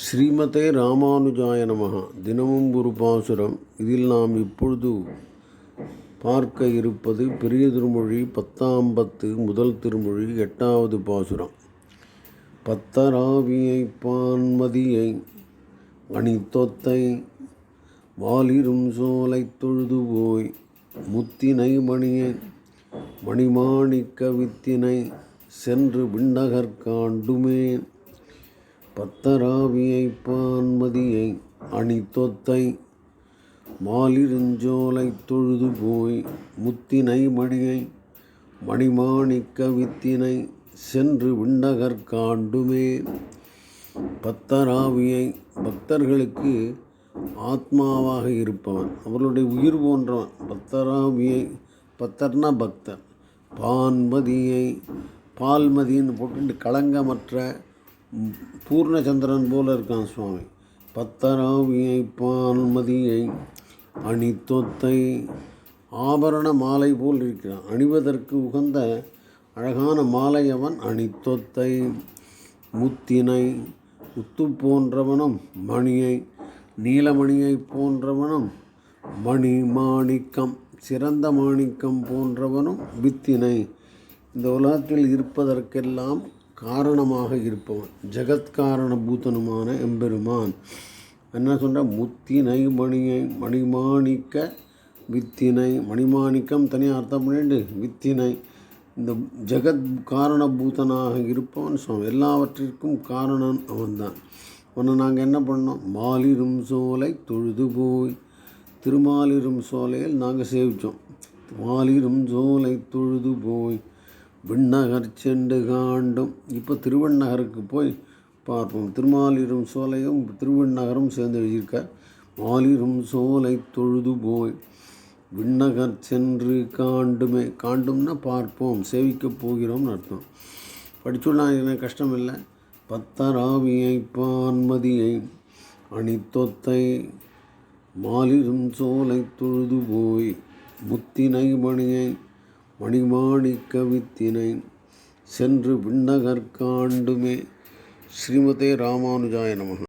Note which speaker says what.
Speaker 1: ஸ்ரீமதே ராமானுஜாய நமகா தினமும் ஒரு பாசுரம். இதில் நாம் இப்பொழுது பார்க்க இருப்பது பெரிய திருமொழி பத்தாம் பத்து முதல் திருமொழி எட்டாவது பாசுரம். பத்தராவியை பான்மதியை அணித்தொத்தை வாலிரும் சோலை தொழுது போய் முத்தினை மணியை மணிமாணிக்க வித்தினை சென்று விண்ணகர் காண்டுமே பத்தராவியை பான்மதியை அணித்தொத்தை மாலிருஞ்சோலை தொழுது போய் முத்தினை மணியை மணிமாணிக்க வித்தினை சென்று விண்ணகர் காண்டுமே. பத்தராவியை பக்தர்களுக்கு ஆத்மாவாக இருப்பவன். அவர்களுடைய உயிர் போன்றவன். பத்தராவியை பத்தர்னா பக்தர். பான்மதியை பால்மதின்னு போட்டு களங்கமற்ற பூர்ணச்சந்திரன் போல இருக்கான் சுவாமி. பத்தராவியை பான்மதியை அணித்தொத்தை ஆபரண மாலை போல் இருக்கிறான். அணிவதற்கு உகந்த அழகான மாலை அவன் அணித்தொத்தை. முத்தினை முத்து போன்றவனும் மணியை நீலமணியை போன்றவனும் மணி மாணிக்கம் சிறந்த மாணிக்கம் போன்றவனும் வித்தினை. இந்த உலகத்தில் இருப்பதற்கெல்லாம் காரணமாக இருப்பவன் ஜெகத்காரண பூத்தனுமான எம்பெருமான். என்ன சொல்கிற முத்தினை மணியை மணிமாணிக்க வித்தினை மணிமாணிக்கம் தனியாக அர்த்தம் பண்ணிட்டு வித்தினை. இந்த ஜெகத் காரணபூதனாக இருப்பவன் சுவாமி. எல்லாவற்றிற்கும் காரணன் அவன்தான். ஒன்று நாங்கள் என்ன பண்ணோம்? மாலிரும் சோலை தொழுது போய் திருமாலிரும் சோலையில் நாங்கள் சேவித்தோம் மாலிரும் சோலை தொழுது போய் விண்ணகர் சென்று காண்டும். இப்போ திருவண்ணகருக்கு போய் பார்ப்போம். திருமாலிரும் சோலையும் திருவண்ணகரும் சேர்ந்து எழுதியிருக்க மாலிரும் சோலை தொழுது போய் விண்ணகர் சென்று காண்டுமே. காண்டும்னா பார்ப்போம் சேவிக்கப் போகிறோம்னு அர்த்தம். படிச்சுடலாம் எனக்கு கஷ்டம் இல்லை பத்தராவியை பான்மதியை அணித்தொத்தை மாலிரும் சோலை தொழுது போய் முத்தினை மணியை மணிமாணிக்க வித்தினை சென்று விண்ணகர் காண்டுமே. ஸ்ரீமதே ராமானுஜாய நமக.